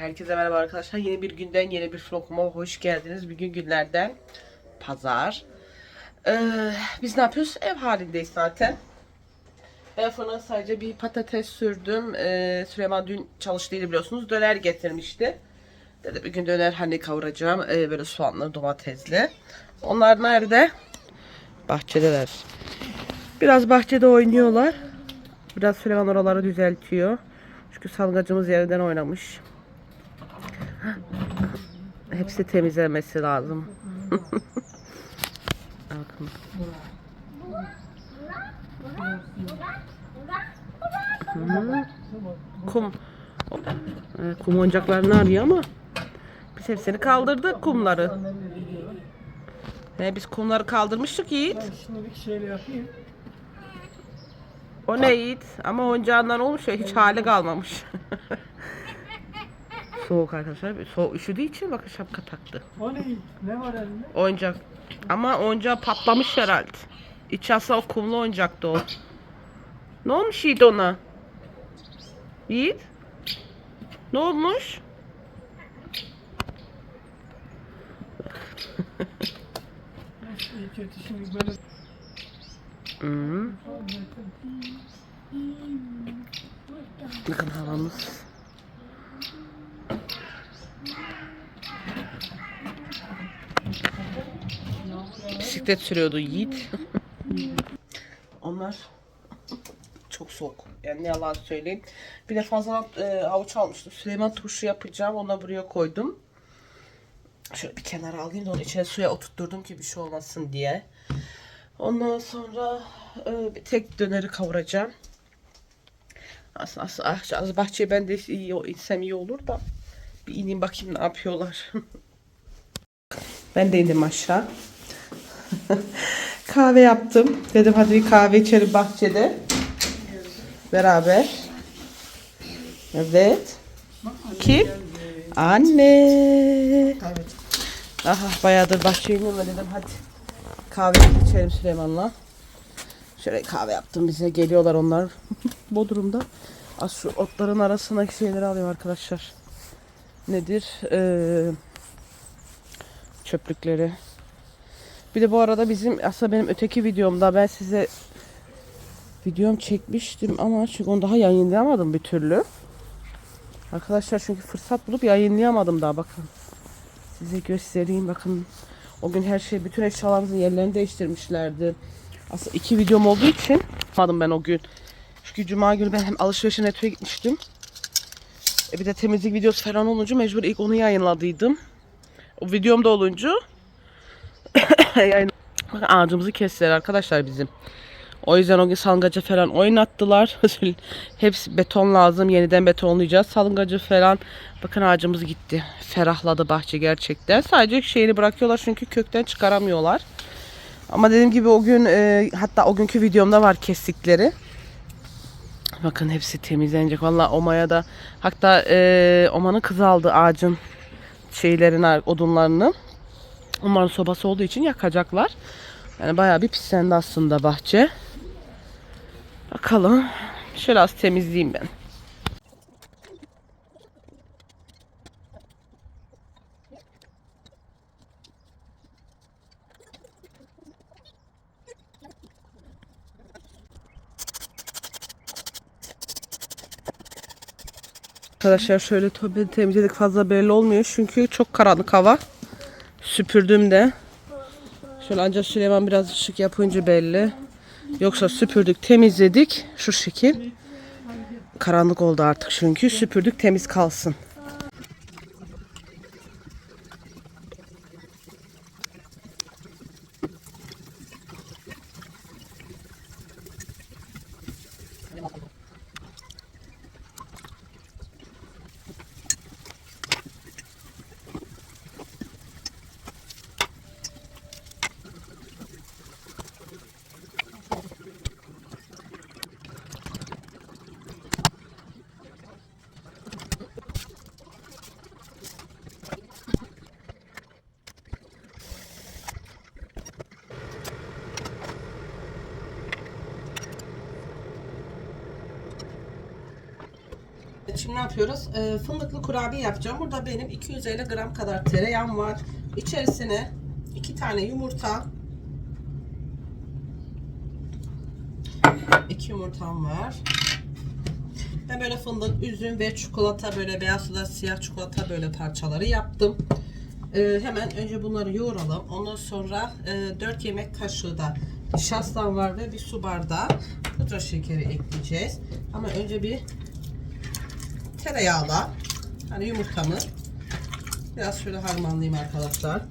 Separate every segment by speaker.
Speaker 1: Herkese merhaba arkadaşlar. Yeni bir günden yeni bir vloguma hoş geldiniz. Bugün günlerden pazar. Ee, biz ne yapıyoruz? Ev halindeyiz zaten. Ben fırına sadece bir patates sürdüm. Ee, Süleyman dün çalıştıydı biliyorsunuz. Döner getirmişti. Dedi bir gün döner hani kavuracağım. Ee, böyle soğanlı domatesli. Onlar nerede? Bahçedeler. Biraz bahçede oynuyorlar. Biraz Süleyman oraları düzeltiyor. Çünkü salgacımız yerden oynamış. Hepsi temizlenmesi lazım. Bakın. Hı. Kum. Ee, Kum oyuncaklarını arıyor ama biz hepsini kaldırdık kumları. He, biz kumları kaldırmıştık Yiğit.
Speaker 2: Yapayım.
Speaker 1: O ne Yiğit? Ama oyuncağından olmuş ya hiç hali kalmamış. Soğuk arkadaşlar. Soğuk üşüdüğü için bakın şapka taktı.
Speaker 2: O ne? Ne var elinde?
Speaker 1: Oyuncak. Ama oyuncağı patlamış herhalde. İç asa o kumlu oyuncaktı o. Ne olmuş Yiğit ona? Yiğit? Ne olmuş?
Speaker 2: Neyse iyi kötü şimdi böyle
Speaker 1: Hı. Bakın havamız. Bisiklet sürüyordu Yiğit. Onlar çok soğuk. Yani ne yalan söyleyeyim. Bir de fazla e, avuç almıştım. Süleyman turşu yapacağım. Onu buraya koydum. Şöyle bir kenara alayım da onu içine suya oturtturdum ki bir şey olmasın diye. Ondan sonra e, bir tek döneri kavuracağım. Aslında, aslında ah, az bahçeye ben de iyi, insem iyi olur da bir ineyim bakayım ne yapıyorlar. ben de indim aşağı. kahve yaptım. Dedim hadi bir kahve içelim bahçede. Beraber. Evet. Kim? Anne. Aha bayağıdır bahçeye inmiyorum dedim hadi. Kahve içelim Süleyman'la. Şöyle kahve yaptım bize geliyorlar onlar Bodrum'da. Az şu otların arasındaki şeyleri alıyorum arkadaşlar. Nedir? Ee, çöplükleri. Bir de bu arada bizim aslında benim öteki videomda ben size videom çekmiştim ama çünkü onu daha yayınlayamadım bir türlü. Arkadaşlar çünkü fırsat bulup yayınlayamadım daha bakın. Size göstereyim bakın. O gün her şey bütün eşyalarımızın yerlerini değiştirmişlerdi. Aslında iki videom olduğu için yapmadım ben o gün. Çünkü cuma günü ben hem alışverişe nettoya gitmiştim. E bir de temizlik videosu falan olunca mecbur ilk onu yayınladıydım. O videomda olunca Bakın ağacımızı kestiler arkadaşlar bizim. O yüzden o gün salıngaca falan oynattılar. Hepsi beton lazım. Yeniden betonlayacağız. Salıngacı falan. Bakın ağacımız gitti. Ferahladı bahçe gerçekten. Sadece şeyini bırakıyorlar çünkü kökten çıkaramıyorlar. Ama dediğim gibi o gün e, hatta o günkü videomda var kestikleri. Bakın hepsi temizlenecek. Valla Oma'ya da hatta e, Oma'nın kızı aldı ağacın şeylerin odunlarını. Onların sobası olduğu için yakacaklar. Yani bayağı bir pislendi aslında bahçe. Bakalım. Şöyle az temizleyeyim ben. Arkadaşlar şöyle tobi temizledik fazla belli olmuyor çünkü çok karanlık hava. Süpürdüm de. Şöyle ancak Süleyman biraz ışık yapınca belli. Yoksa süpürdük temizledik şu şekil. Karanlık oldu artık çünkü süpürdük temiz kalsın. Şimdi ne yapıyoruz? Ee, fındıklı kurabiye yapacağım. Burada benim 250 gram kadar tereyağım var. İçerisine iki tane yumurta, iki yumurtam var. Ben böyle fındık, üzüm ve çikolata böyle beyaz suda siyah çikolata böyle parçaları yaptım. Ee, hemen önce bunları yoğuralım. Ondan sonra e, 4 yemek kaşığı da nişastam var ve bir su bardağı pudra şekeri ekleyeceğiz. Ama önce bir tereyağla hani yumurtamı biraz şöyle harmanlayayım arkadaşlar.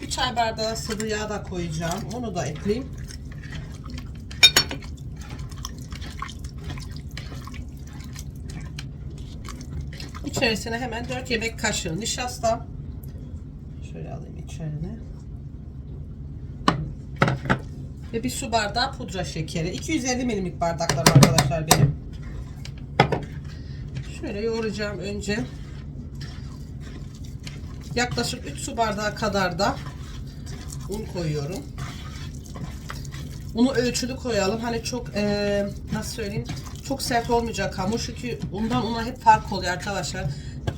Speaker 1: Bir çay bardağı sıvı yağ da koyacağım. Onu da ekleyeyim. İçerisine hemen 4 yemek kaşığı nişasta. Şöyle alayım içerine. Ve bir su bardağı pudra şekeri. 250 milimlik bardaklar arkadaşlar benim. Şöyle yoğuracağım önce. Yaklaşık 3 su bardağı kadar da un koyuyorum. Unu ölçülü koyalım. Hani çok eee, nasıl söyleyeyim? Çok sert olmayacak hamur. Çünkü undan una hep fark oluyor arkadaşlar.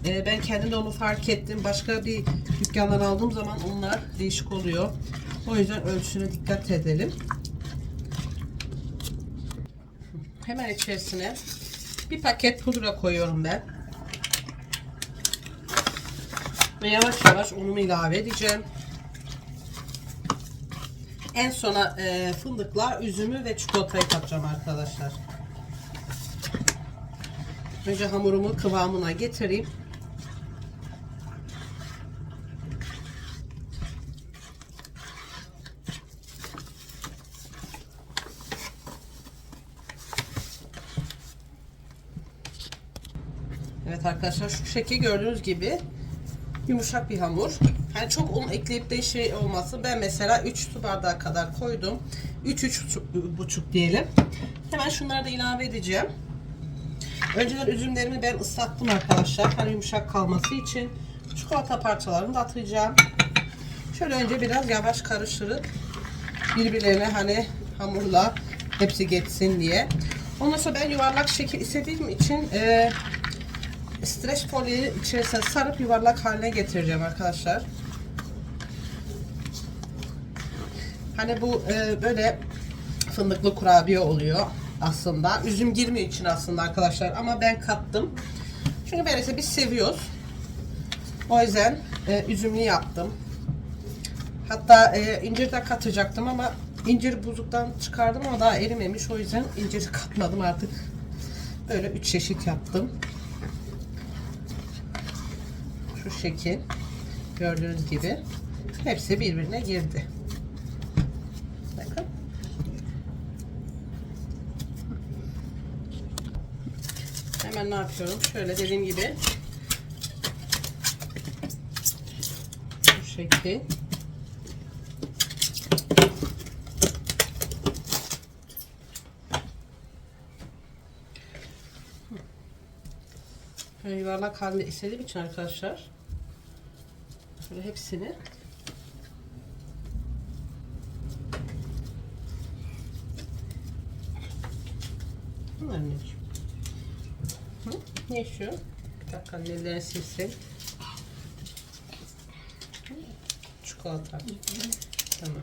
Speaker 1: Eee, ben kendim de onu fark ettim. Başka bir dükkandan aldığım zaman onlar değişik oluyor. O yüzden ölçüne dikkat edelim. Hemen içerisine bir paket pudra koyuyorum ben. Ve yavaş yavaş unumu ilave edeceğim. En sona e, fındıkla üzümü ve çikolatayı katacağım arkadaşlar. Önce hamurumu kıvamına getireyim. Arkadaşlar şu şekil gördüğünüz gibi yumuşak bir hamur. Yani çok un ekleyip de şey olmasın. Ben mesela 3 su bardağı kadar koydum. 3 3 buçuk diyelim. Hemen şunları da ilave edeceğim. Önceden üzümlerimi ben ıslattım arkadaşlar. Hani yumuşak kalması için. Çikolata parçalarını da atacağım. Şöyle önce biraz yavaş karıştırıp birbirlerine hani hamurla hepsi geçsin diye. Ondan sonra ben yuvarlak şekil istediğim için e, streç folyoyu içerisine sarıp yuvarlak haline getireceğim arkadaşlar. Hani bu e, böyle fındıklı kurabiye oluyor aslında. Üzüm girmiyor için aslında arkadaşlar ama ben kattım. Çünkü böylece biz seviyoruz. O yüzden e, üzümlü yaptım. Hatta e, incir de katacaktım ama incir buzluktan çıkardım ama daha erimemiş. O yüzden incir katmadım artık. Böyle üç çeşit yaptım. Şu şekil. Gördüğünüz gibi. Hepsi birbirine girdi. Bakın. Hemen ne yapıyorum? Şöyle dediğim gibi. Şu şekil. Yuvarlak halinde istediğim için arkadaşlar. Şöyle hepsini Anneciğim. Hı? Ne şu? Bir dakika ellerini silsin. Çikolata. Tamam.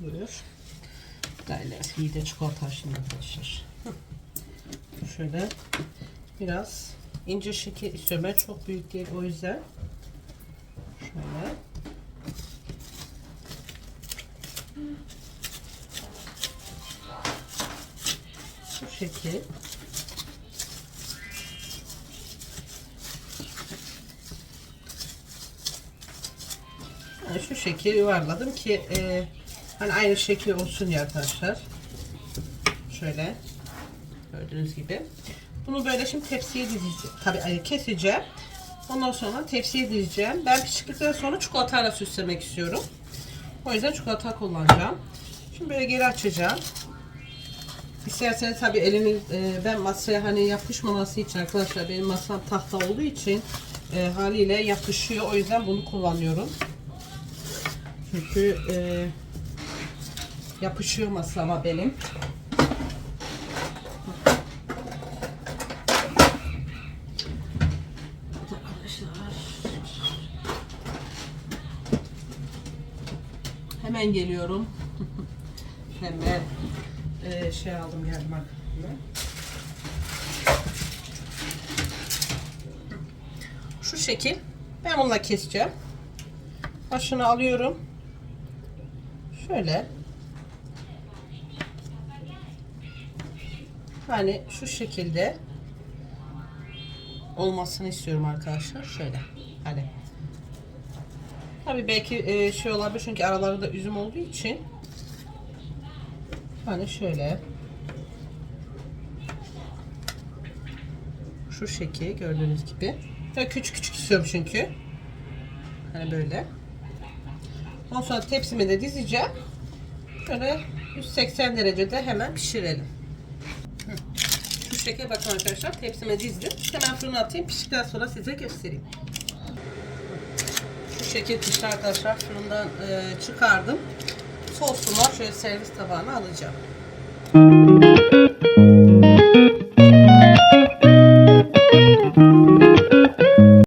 Speaker 1: Buyur. Gayrı iyi de çikolata şimdi arkadaşlar. Şöyle biraz ince şekil istiyorum. Ben çok büyük değil o yüzden. Şöyle. Şu şekil. Yani şu şekil yuvarladım ki e, hani aynı şekil olsun ya arkadaşlar. Şöyle gördüğünüz gibi. Bunu böyle şimdi tepsiye dizeceğim. Tabii e, keseceğim. Ondan sonra tepsiye dizeceğim. Ben pişirdikten sonra çikolatayla süslemek istiyorum. O yüzden çikolata kullanacağım. Şimdi böyle geri açacağım. İsterseniz tabii eliniz e, ben masaya hani yapışmaması için arkadaşlar benim masam tahta olduğu için e, haliyle yapışıyor. O yüzden bunu kullanıyorum. Çünkü e, yapışıyor masama benim. Hemen geliyorum. Hemen e, şey aldım geldim bak. Şu şekil. Ben bununla keseceğim. Başını alıyorum. Şöyle. Hani şu şekilde olmasını istiyorum arkadaşlar. Şöyle. Hani. Tabii belki e, şey olabilir çünkü aralarında üzüm olduğu için. Hani şöyle. Şu şekil gördüğünüz gibi. Böyle küçük küçük istiyorum çünkü. Hani böyle. Ondan sonra tepsime de dizeceğim. Böyle 180 derecede hemen pişirelim. Şu şekilde bakın arkadaşlar tepsime dizdim. Hemen fırına atayım. Piştikten sonra size göstereyim. Şekil pişti arkadaşlar. Fırından e, çıkardım. Sosunu şöyle servis tabağına alacağım.